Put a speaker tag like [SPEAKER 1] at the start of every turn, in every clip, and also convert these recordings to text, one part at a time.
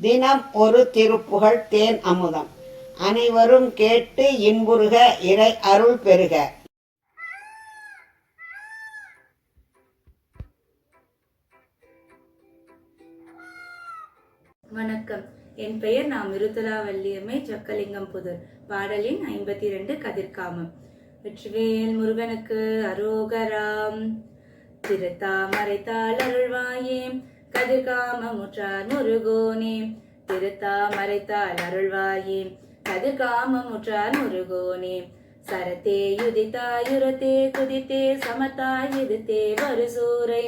[SPEAKER 1] தினம் ஒரு திருப்புகழ் தேன் அமுதம். அனைவரும் கேட்டு இன்புறுக இறை அருள் பெறுக.
[SPEAKER 2] வணக்கம். என் பெயர் நாம் மிருதுலா வள்ளியம்மை சொக்கலிங்கம் புதூர். பாடலின் ஐம்பத்தி ரெண்டு கதிர்காமம். வெற்றிவேல் முருகனுக்கு அரோகராம். திருத்தாமரைத்தாள் அருள்வாயே கதிர்காம முற்றார் முருகோனே திருத்தாமரைத்தாள் அருள்வாயே. கதிர்காம முற்றார் முருகோனே சரத்தே யுதித்தாயுரத்தே குதித்தே சமத்தாய் எதிர்த்தே வருசூரை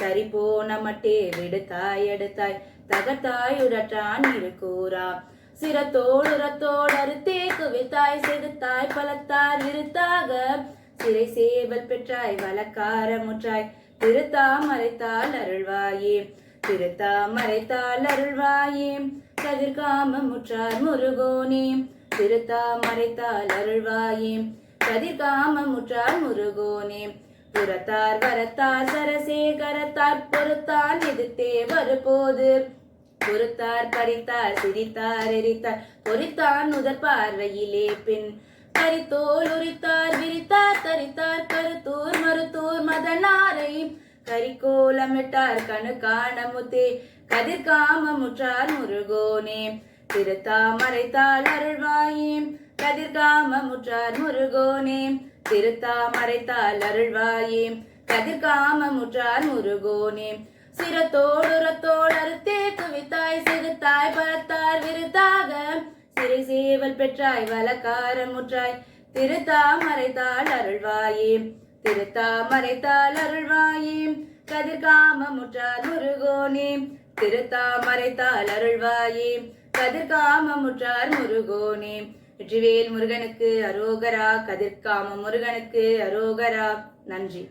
[SPEAKER 2] சரி போன மட்டே விடுத்தாய் எடுத்தாய் தகத்தாய் உடற்றான் இருக்கூரா சிரத்தோடுரத்தோடு அறுத்தே குவித்தாய் செடுத்தாய் பலத்தார் இருத்தாக. சிறை சேவல் பெற்றாய் வலக்கார முற்றாய் திருத்தாமரைத்தால் அருள்வாயே. திருத்தாமரைத்தால் அருள்வாயே. கதிர்காம முற்றார் முருகோனே திருத்தாமரைத்தால் அருள்வாயே. கதிர்காம முற்றார் முருகோனே. புறத்தார் வரத்தார் சரசேகரத்தார் பொறுத்தால் எதிர்த்தே வருபோது. பொறுத்தார் பறித்தார் சிரித்தார் எரித்தார் பொறித்தான் முதற் பார்வையிலே பின். கரித்தோல் உரித்தார் விரித்தார் தரித்தார் கருத்தூர் மருத்தூர் மதனா. கரிகோலமிட்டார் கணு காணமுத்தே கதிர்காம முற்றார் முருகோனே திருத்தாமரைத்தாள் அருள்வாயே கதிர்காம முற்றார் முருகோனே திருத்தாமரைத்தாள் அருள்வாயே கதிர்காம முற்றார் முருகோனே சிரத்தோடுரத்தோடு அறுத்தே குவித்தாய் சிறுத்தாய் பரத்தார் விருத்தாக. சிறை சேவல் பெற்றாய் வலக்காரமுற்றாய் திருத்தாமரைத்தாள் அருள்வாயே. திருத்தாமரைத்தாள் அருள்வாயே கதிர்காம முற்றார் முருகோனே திருத்தாமரைத்தாள் அருள்வாயே கதிர்காம முற்றார் முருகோனே வெற்றிவேல் முருகனுக்கு அரோகரா. கதிர்காம முருகனுக்கு அரோகரா. நன்றி.